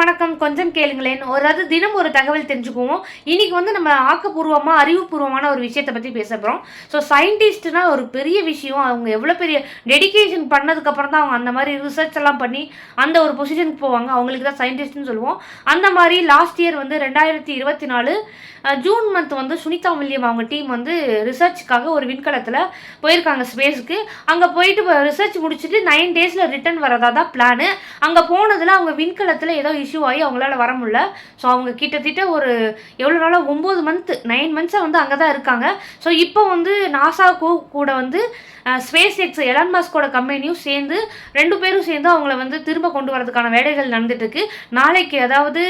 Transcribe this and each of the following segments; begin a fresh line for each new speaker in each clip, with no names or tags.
வணக்கம். கொஞ்சம் கேளுங்களேன். ஒரு அது தினம் ஒரு தகவல் தெரிஞ்சுக்குவோம். இன்னைக்கு வந்து நம்ம ஆக்கப்பூர்வமாக அறிவுபூர்வமான ஒரு விஷயத்தை பற்றி பேச போகிறோம் ஸோ சயின்டிஸ்ட்னா ஒரு பெரிய விஷயம். அவங்க எவ்வளோ பெரிய டெடிகேஷன் பண்ணதுக்கப்புறம் தான் அவங்க அந்த மாதிரி ரிசர்ச் எல்லாம் பண்ணி அந்த ஒரு பொசிஷனுக்கு போவாங்க. அவங்களுக்கு தான் சயின்டிஸ்ட்னு சொல்லுவோம். அந்த மாதிரி லாஸ்ட் இயர் வந்து ரெண்டாயிரத்தி இருபத்தி நாலு ஜூன் மந்த் வந்து சுனிதா வில்லியம் அவங்க டீம் வந்து ரிசர்ச்சுக்காக ஒரு விண்கலத்தில் போயிருக்காங்க ஸ்பேஸுக்கு அங்கே போயிட்டு ரிசர்ச் முடிச்சுட்டு நைன் டேஸில் ரிட்டர்ன் வரதா தான் பிளானு அங்கே போனதில் அவங்க விண்கலத்தில் ஏதோ இஷ்யூ ஆகி அவங்களால வர முடியல. ஸோ அவங்க கிட்டத்தட்ட ஒரு எவ்வளோ நாளாக ஒம்பது மந்த்து நைன் மந்த்ஸாக வந்து அங்கே தான் இருக்காங்க. ஸோ இப்போ வந்து நாசா கூட வந்து ஸ்பேஸ் எக்ஸ் எலான் மாஸ்கோட கம்பெனியும் சேர்ந்து ரெண்டு பேரும் சேர்ந்து அவங்கள வந்து திரும்ப கொண்டு வரதுக்கான வேலைகள் நடந்துட்டுருக்கு. நாளைக்கு அதாவது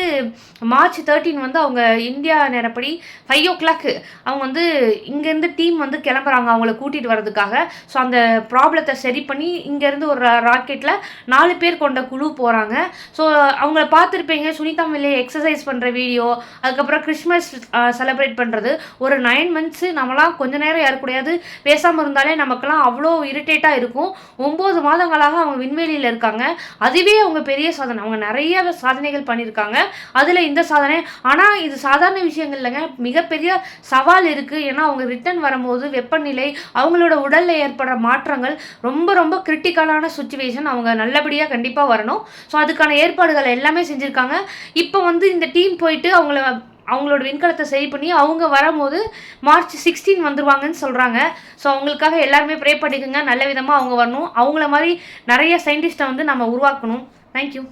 மார்ச் தேர்ட்டீன் வந்து அவங்க இந்தியா நேரப்படி ஃபைவ் ஓ கிளாக்கு அவங்க வந்து இங்கேருந்து டீம் வந்து கிளம்புறாங்க அவங்கள கூட்டிகிட்டு வரதுக்காக ஸோ அந்த ப்ராப்ளத்தை சரி பண்ணி இங்கேருந்து ஒரு ராக்கெட்டில் நாலு பேர் கொண்ட குழு போகிறாங்க ஸோ அவங்கள பார்த்துருப்பீங்க சுனிதா மில்லே எக்ஸசைஸ் பண்ணுற வீடியோ அதுக்கப்புறம் கிறிஸ்மஸ் செலிப்ரேட் பண்ணுறது ஒரு நைன் மந்த்ஸு நம்மளாம் கொஞ்ச நேரம் யாரு கூடயாவது பேசாமல் இருந்தாலே நமக்கெல்லாம் அவ்வளோ இரிட்டேட்டாக இருக்கும். ஒம்பது மாதங்களாக அவங்க விண்வெளியில் இருக்காங்க. அதுவே அவங்க பெரிய சாதனை. அவங்க நிறைய சாதனைகள் பண்ணியிருக்காங்க. அதில் இந்த சாதனை. ஆனால் இது சாதாரண விஷயங்கள் இல்லைங்க. மிகப்பெரிய சவால் இருக்குது ஏன்னா அவங்க ரிட்டர்ன் வரும்போது வெப்பநிலை அவங்களோட உடலில் ஏற்படுற மாற்றங்கள் ரொம்ப ரொம்ப கிரிட்டிக்கலான சுச்சுவேஷன் அவங்க நல்லபடியாக கண்டிப்பாக வரணும். ஸோ அதுக்கான ஏற்பாடுகள் எல்லாமே செஞ்சுருக்காங்க. இப்போ வந்து இந்த டீம் போயிட்டு அவங்கள அவங்களோட விண்கலத்தை சரி பண்ணி அவங்க வரும்போது மார்ச் சிக்ஸ்டீன் வந்துருவாங்கன்னு சொல்கிறாங்க ஸோ அவங்களுக்காக எல்லாருமே ப்ரே பண்ணிக்கோங்க. நல்ல விதமாக அவங்க வரணும். அவங்கள மாதிரி நிறைய சயின்டிஸ்ட்டை வந்து நம்ம உருவாக்கணும். தேங்க்யூ